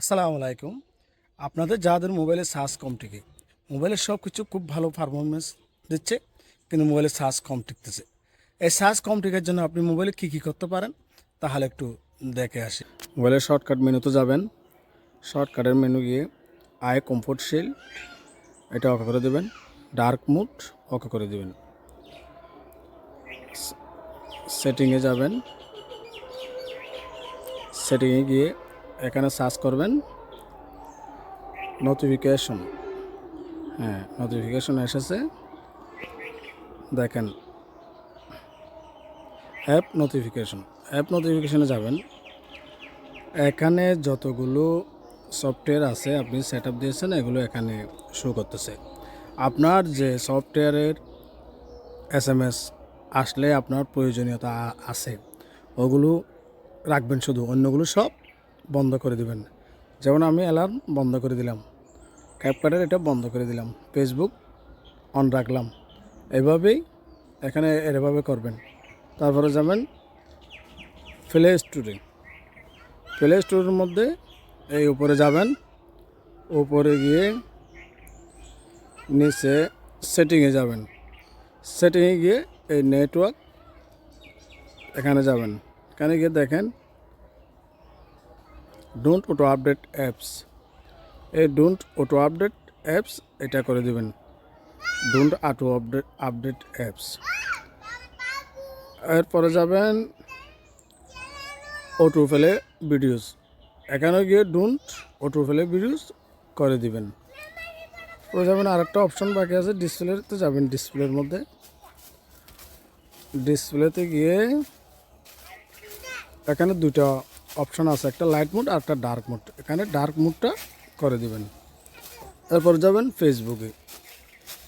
আসসালামু আলাইকুম। আপনাদের যাদের মোবাইলে চার্জ কম টিকে মোবাইলের সব কিছু খুব ভালো পারফরমেন্স দিচ্ছে, কিন্তু মোবাইলের চার্জ কম টিকতেছে। এই চার্জ কম টিকার জন্য আপনি মোবাইলে কী কী করতে পারেন, তাহলে একটু দেখে আসি। মোবাইলের শর্টকাট মেনুতে যাবেন। শর্টকাটের মেনু গিয়ে আই কমফোর্ট শিল এটা ওকে করে দেবেন। ডার্ক মুড ওকে করে দেবেন। সেটিংয়ে যাবেন। সেটিংয়ে গিয়ে এখানে সার্চ করবেন নোটিফিকেশন হ্যাঁ নোটিফিকেশন এসেছে। দেখেন অ্যাপ নোটিফিকেশন অ্যাপ নোটিফিকেশনে যাবেন। এখানে যতগুলো সফটওয়্যার আছে আপনি সেট আপ দিয়েছেন, এগুলো এখানে শো করতেছে। আপনার যে সফটওয়্যারের এস এম এস আসলে আপনার প্রয়োজনীয়তা আছে, ওগুলো রাখবেন শুধু। অন্যগুলো সব বন্ধ করে দিবেন। যেমন আমি অ্যালার্ম বন্ধ করে দিলাম। ক্যাপকার্টের এটা বন্ধ করে দিলাম। ফেসবুক অন রাখলাম। এভাবেই এখানে এভাবে করবেন। তারপরে যাবেন প্লে স্টোরে প্লে স্টোরের মধ্যে এই উপরে যাবেন। উপরে গিয়ে নিচে সেটিংয়ে যাবেন। সেটিংয়ে গিয়ে এই নেটওয়ার্ক এখানে যাবেন। এখানে গিয়ে দেখেন ডোন্ট অটো আপডেট অ্যাপস এই ডোন্ট অটো আপডেট অ্যাপস এটা করে দিবেন। Don't auto update update apps এরপরে যাবেন অটো ফেলে ভিডিওস এখানে গিয়ে ডোন্ট অটো ফেলে ভিডিওস করে দিবেন। পরে যাবেন আরেকটা অপশন বাকি আছে ডিসপ্লেতে যাবেন ডিসপ্লের মধ্যে। ডিসপ্লেতে গিয়ে এখানে দুটো অপশন আছে, একটা লাইট মোড আর একটা ডার্ক মোড এখানে ডার্ক মোডটা করে দিবেন। এরপর যাবেন ফেসবুকে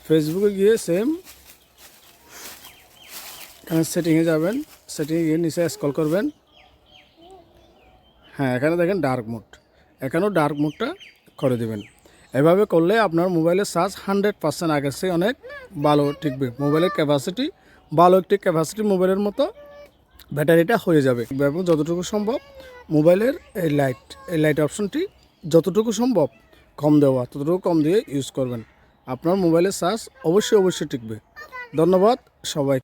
ফেসবুকে গিয়ে সেম এখানে সেটিংয়ে যাবেন। সেটিংয়ে গিয়ে নিচে স্ক্রল করবেন। হ্যাঁ এখানে দেখেন ডার্ক মোড এখানেও ডার্ক মোডটা করে দিবেন। এভাবে করলে আপনার মোবাইলের চার্জ হান্ড্রেড পার্সেন্ট আগের চেয়ে অনেক ভালো টিকবে। মোবাইলের ক্যাপাসিটি ভালো একটি ক্যাপাসিটি মোবাইলের মতো ব্যাটারিটা হয়ে যাবে। এবং যতটুকু সম্ভব, মোবাইলের এই লাইট এই লাইট অপশনটি যতটুকু সম্ভব কম দেওয়া, ততটুকু কম দিয়ে ইউজ করবেন। আপনার মোবাইলের চার্জ অবশ্যই অবশ্যই টিকবে। ধন্যবাদ সবাই